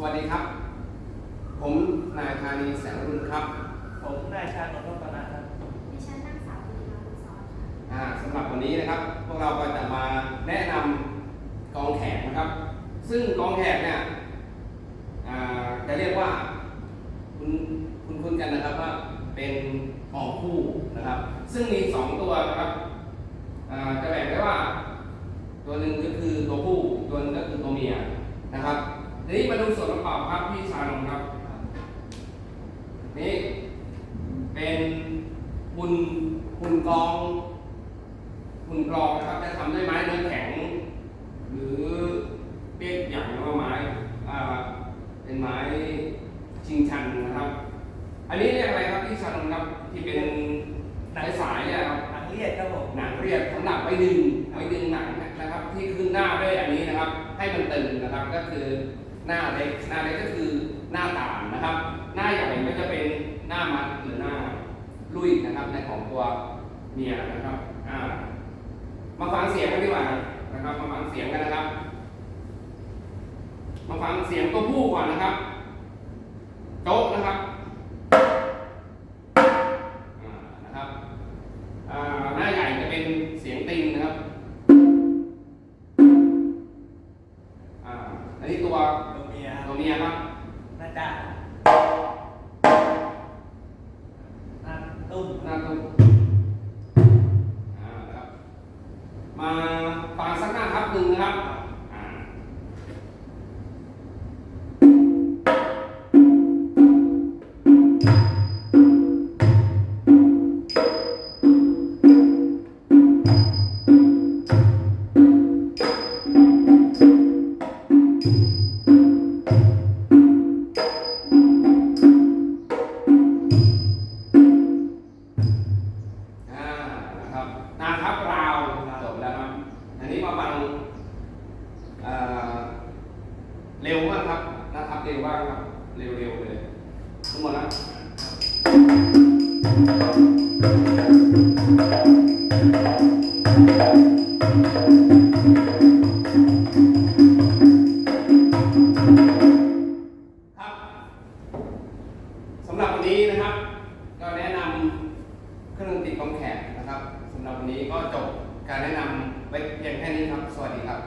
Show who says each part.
Speaker 1: สวัสดีครับ ผมนายธานีแสงรุ่นครับ
Speaker 2: ผมนายชาญนนท์รัตนะครับ
Speaker 3: ดิฉันนางสาวบุรีรัมย์บุญซ้อนค่ะ
Speaker 1: อ่าสำหรับวันนี้นะครับ พวกเราก็จะมาแนะนำกองแขกนะครับ ซึ่งกองแขกเนี่ยอ่าจะเรียกว่าคุณคุณคุณกันนะครับว่าเป็นหอคู่นะครับ ซึ่งมีสองตัวนะครับอ่าจะแบ่งได้ว่า ตัวหนึ่งก็คือตัวผู้อีกตัวหนึงก็คือตัวเมียนะครับ ทีนี้มาดูส่วนประกอบครับพี่ชานนท์ครับ นี่เป็นหุ่นหุ่นกรองหุ่นกรองนะครับจะทำด้วยไม้เนื้อแข็ง หรือเรียกอย่างว่าไม้อ่าเป็นไม้ชิงชันนะครับ อันนี้เรียกอะไรครับพี่ชานนท์ครับที่เป็นสายสายๆเนี่ยครับ
Speaker 2: หนังเลียดครับผม
Speaker 1: หนังเรียบสำหรับไว้ดึงไว้ดึงหนังนะครับ ที่ขึ้นหน้าด้วยอันนี้นะครับ ให้มันตึงนะครับก็คือ หน้าเล็กหน้าเล็กก็คือหน้าต่างนะครับ หน้าใหญ่ก็จะเป็นหน้ามัดหรือหน้าลุยนะครับในของตัวเมียนะครับอ่ามาฟังเสียงกันดีกว่านะครับมาฟังเสียงกันนะครับ มาฟังเสียงตัวผู้ก่อนนะครับ เมี
Speaker 2: ยค
Speaker 1: ตั
Speaker 2: รั
Speaker 1: ว
Speaker 2: บ
Speaker 1: เมียครับ
Speaker 2: หน้าจ้าหน้าตุ้ม
Speaker 1: หน้าตุ้มอ่านะครับ มาฟังสักหน้าครับหนึ่งนะครับ เร็วมากครับนาทับเร็วมากครับ เร็วๆเลยทั้งหมดนะครับสำหรับวันนี้นะครับ ก็แนะนำเครื่องดนตรีกองแขกนะครับสำหรับวันนี้ก็จบการแนะนำไว้เพียงแค่นี้ครับ สวัสดีครับ